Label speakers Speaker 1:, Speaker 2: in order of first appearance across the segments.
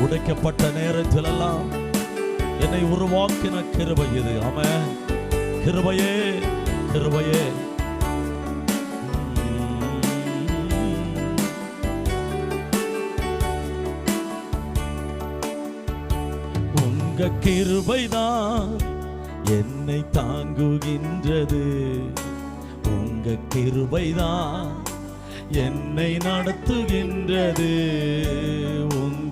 Speaker 1: உடைக்கப்பட்ட நேரத்திலெல்லாம் என்னை உருவாக்கின கிருபை இது. ஆம கிருபையே கிருபையே. உங்க கிருபைதான் என்னை தாங்குகின்றது. உங்க கிருபைதான் என்னை நடத்துகின்றது.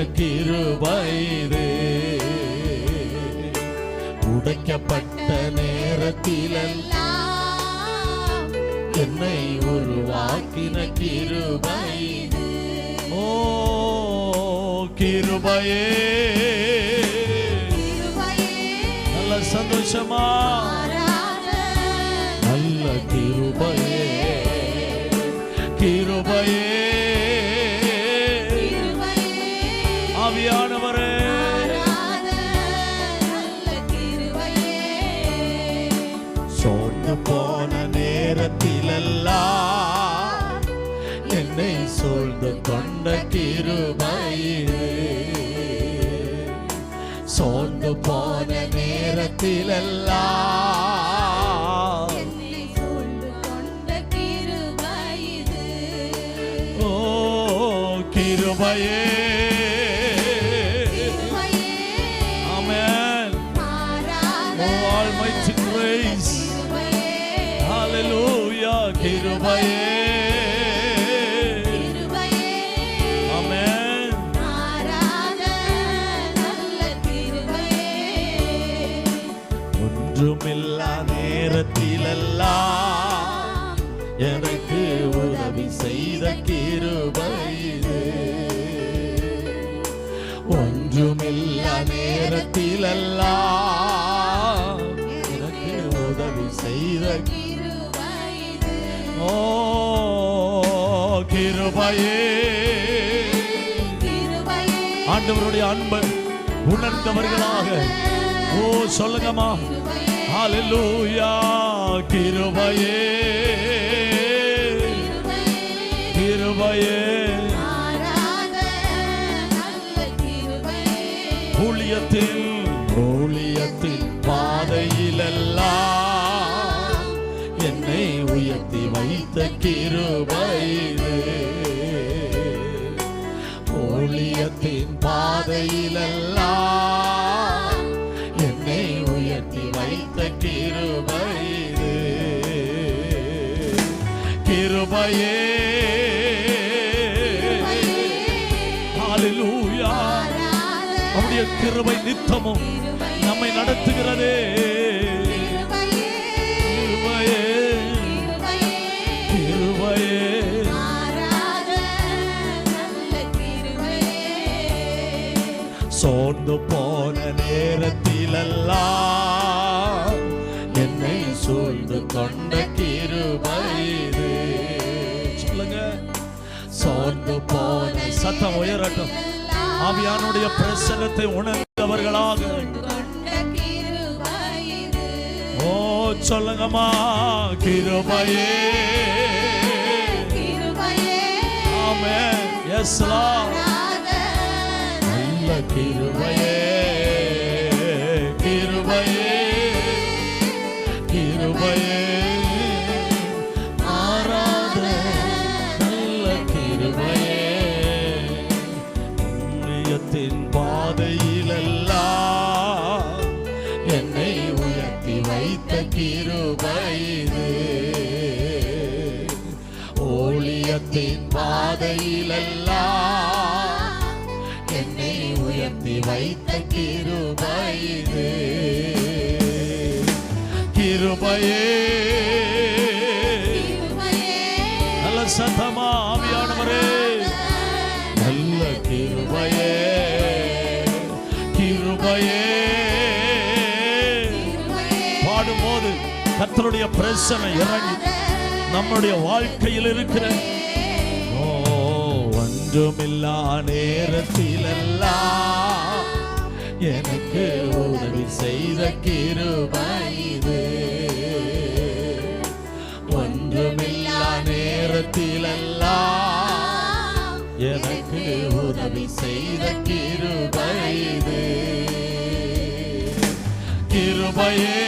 Speaker 1: உருவாக்கின கிருபை இது உடைக்கப்பட்ட நேரத்திலெல்லாம் என்னை உருவாக்கின கிருபை. ஓ கிருபையே. நல்ல சந்தோஷமா. ஆவியானவரே
Speaker 2: மாறாத நல்ல கிருபையே
Speaker 1: சோர்ந்து போன நேரத்திலெல்லாம் என்னை சூழ்ந்து கொண்ட கிருபை இது. சோர்ந்து போன நேரத்திலெல்லாம்
Speaker 2: என்னை சூழ்ந்து கொண்ட கிருபை இது
Speaker 1: ஓ கிருபையே
Speaker 2: கிருபையே கிருபையே.
Speaker 1: கிருபையே.
Speaker 2: கிருபையே.
Speaker 1: ஒன்றுமில்லா நேரத்திலெல்லாம் எனக்கு உதவி செய்த கிருபை இது. ஒன்றுமில்லா நேரத்திலெல்லாம் எனக்கு உதவி செய்த கிருபையே. ஆண்டவருடைய அன்பை உணர்ந்தவர்களாக. ஓ சொல்லுங்கம்மா.
Speaker 2: கிருபையே
Speaker 1: ஹalleluya கிருபையே. கிருபையே
Speaker 2: மாறாத நல்ல கிருபையே.
Speaker 1: ஊழியத்தில் ஊழியத்தில் பாதையிலெல்லாம் என்னை உயர்த்தி வைத்த கிருபை. பாதையிலெல்லாம் என்னை உயர்த்தி வைத்த கிருபை இது. கிருபையே. அவருடைய கிருபை நித்தமும் நம்மை நடத்துகிறதே. சோர்ந்து போன நேரத்திலெல்லாம் என்னை சூழ்ந்து கொண்ட கிருபை இது. சொல்லுங்க. சோர்ந்து போன சத்தம் உயரட்டும். ஆவியானுடைய பிரசனத்தை உணர்ந்தவர்களாக. ஓ சொல்லுங்கம்மா. கிருபையே. ஆமென். எஸ் நல்ல கிருபையே கிருபையே கிருபையே மாறாத நல்ல கிருபையே புண்ணியத்தின் பாதையிலெல்லாம் என்னை உயர்த்தி வைத்த கிருபை பாதையிலெல்லாம் கிருபையே நல்ல சத்தமா ஆவியானவரே. நல்ல கிருபையே கிருபையே பாடும்போது கத்தருடைய பிரச்சனை இறங்கி நம்முடைய வாழ்க்கையில் இருக்கிற ஓ ஒன்றுமில்லா நேரத்திலெல்லாம் எனக்கு உதவி செய்த கிருபை இது. கிருபையே